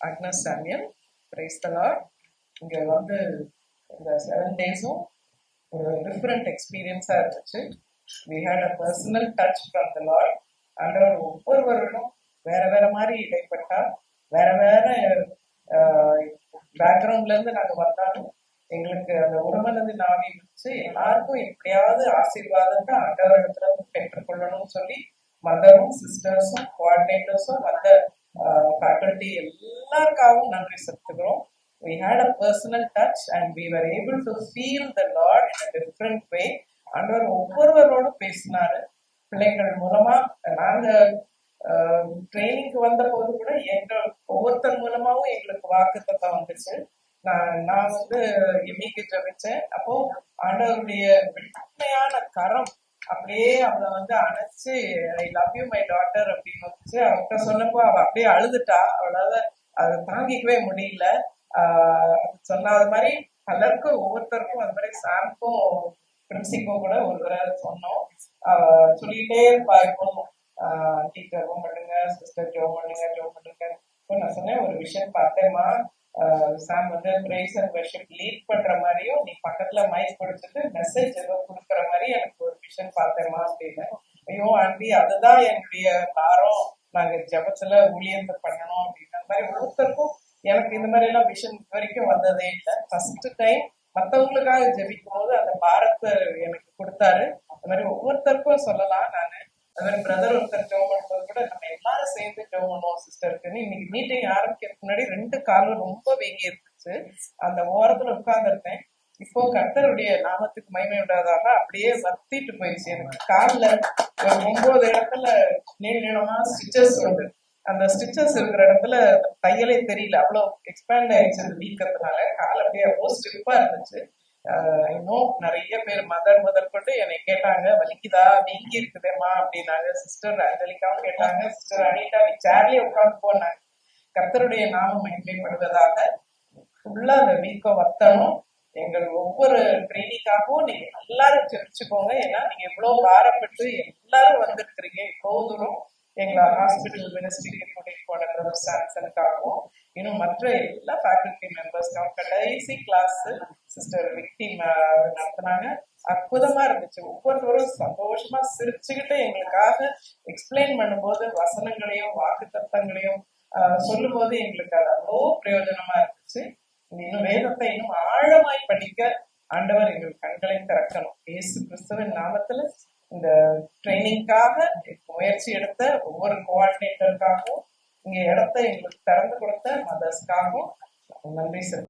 Agnes சாமியல் பிரைஸ்தலார் இங்கே வந்து இந்த செவன் டேஸும் ஒரு டிஃப்ரெண்ட் எக்ஸ்பீரியன்ஸாக இருந்துச்சு. We had a personal touch from the lord ஆண்டவர் ஒவ்வொருவரும் வேற வேற மாதிரி இடைப்பட்டா வேற வேற பேக்ரவுண்ட்ல இருந்து நாங்க வந்தாலும் எங்களுக்கு அந்த உடம்புலேருந்து நாவி வச்சு எல்லாருக்கும் எப்படியாவது ஆசீர்வாதத்தை ஆண்டவரிடத்துல பெற்றுக்கொள்ளணும்னு சொல்லி மதரும் சிஸ்டர்ஸும் கோஆர்டினேட்டர்ஸும் மத ஃபேக்கல்டி எல்லாருக்காகவும் நன்றி செலுத்துகிறோம். We had a personal touch and we were able to feel the Lord in a different way. ஆண்டவர் ஒவ்வொருவரோடும் பேசினாரு. பிள்ளைகள் மூலமா நாங்க ட்ரைனிங்க்கு வந்த போது கூட எங்கள் ஒவ்வொருத்தர் மூலமாவும் எங்களுக்கு வாக்குத்தத்தை வந்துச்சு. நான் நான் வந்து எம்இ கிட்ட வச்சேன் அப்போ ஆண்டவருடைய வெண்மையான கரம் அப்படியே அவளை வந்து அணைச்சு I love you my daughter அப்படின்னு வந்துச்சு அவன்கிட்ட சொன்னப்போ அவ அப்படியே அழுதுட்டா. அவளால அதை தாங்கிக்கவே முடியல. ஆஹ் சொன்னாத மாதிரி பலருக்கும் ஒவ்வொருத்தருக்கும் அந்த மாதிரி சாருக்கும் பிரின்சிக்கும் கூட ஒரு தடவை சொன்னோம். ஆஹ் சொல்லிட்டே இருப்பா இப்போ. டீச்சர் ஜோம் பண்ணுங்க சிஸ்டர் ஜோம் பண்ணுங்க ஜோம் பண்ணுங்க இப்போ நான் சொன்னேன் ஒரு விஷயம் பார்த்தேம்மா. சாம் வந்து பிரேஸ் அண்ட் வர்ஷிப் லீட் பண்ற மாதிரியும் நீ பக்கத்துல மைக் கொடுத்துட்டு மெசேஜ் ஏதோ கொடுக்குற மாதிரி எனக்கு ஒரு விஷன் பார்த்தேமா அப்படின்னு. ஐயோ ஆண்டி அதுதான் என்னுடைய பாரம். நாங்க ஜபத்துல ஊழியத்தை பண்ணணும் அப்படின்ற மாதிரி ஒருத்தருக்கும் எனக்கு இந்த மாதிரி எல்லாம் விஷன் இது வரைக்கும் வந்ததே இல்லை. ஃபர்ஸ்ட் டைம் மற்றவங்களுக்காக ஜெபிக்கும் போது அந்த பாரத்தை எனக்கு கொடுத்தாரு. அந்த மாதிரி ஒவ்வொருத்தருக்கும் சொல்லலாம் நான். அது மாதிரி பிரதர் ஒருத்தர் ஜோ எல்லாரும் சிஸ்டருக்குன்னு இன்னைக்கு மீட்டிங் ஆரம்பிக்கிறதுக்கு முன்னாடி ரெண்டு காலும் ரொம்ப வீங்கி இருந்துச்சு. அந்த ஓரத்துல உட்கார்ந்துருந்தேன். இப்போ கர்த்தருடைய நாமத்துக்கு மகிமை உண்டாதாக அப்படியே வத்திட்டு போயிடுச்சு எனக்கு. காலில் ஒரு ஒன்பது இடத்துல நீள நீளமா ஸ்டிச்சஸ் வந்து அந்த ஸ்டிச்சஸ் இருக்கிற இடத்துல தையலே தெரியல. அவ்வளோ எக்ஸ்பேண்ட் ஆயிடுச்சு வீக்கிறதுனால வீக்கத்தினால. கால் அப்படியே ரொம்ப ஸ்டிப்பா இருந்துச்சு. இன்னும் நிறைய பேர் மதர் முதல் கொண்டு என்னை கேட்டாங்க வலிக்குதா? வீங்கி இருக்குதேம்மா அப்படின்னாங்க. சிஸ்டர் அஞ்சலிக்காவும் கேட்டாங்க. சிஸ்டர் அனிதா நீ சேர்லயே உட்காந்து போனாங்க கர்த்தருடைய நாமம் மகிமைப்படுவதாக ஃபுல்லா அந்த வீக்கம் வத்தணும். எங்கள் ஒவ்வொரு ட்ரைனிங்காகவும் நீங்க எல்லாரும் தெரிஞ்சுக்கோங்க. ஏன்னா நீங்க எவ்வளவு பாரப்பட்டு எல்லாரும் வந்திருக்கிறீங்க. இவ்வளவு தூரம் எங்களை ஹாஸ்பிட்டல் மினிஸ்ட்ரிக்கு கூட்டிட்டு போன பிரதர் சாம்சனுக்காகவும் இன்னும் மற்ற எல்லா ஃபேக்கல்டி மெம்பர்ஸ்க்காகவும் கடைசி கிளாஸ் சிஸ்டர் விக்டி நடத்தினாங்க. அற்புதமா இருந்துச்சு. ஒவ்வொருத்தரும் சந்தோஷமா சிரிச்சுக்கிட்டு எங்களுக்காக எக்ஸ்பிளைன் பண்ணும்போது வசனங்களையும் வாக்கு தத்தங்களையும் சொல்லும் போது எங்களுக்கு அது அவ்வளோ பிரயோஜனமா இருந்துச்சு. இன்னும் வேதத்தை இன்னும் ஆழமாய் படிக்க ஆண்டவர் எங்கள் கண்களை திறக்கணும். இயேசு கிறிஸ்துவின் நாமத்துல இந்த ட்ரைனிங்காக முயற்சி எடுத்த ஒவ்வொரு கோஆர்டினேட்டருக்காகவும் இங்க இடத்த எங்களுக்கு திறந்து கொடுத்த மதர்ஸ்க்காகவும் நன்றி சார்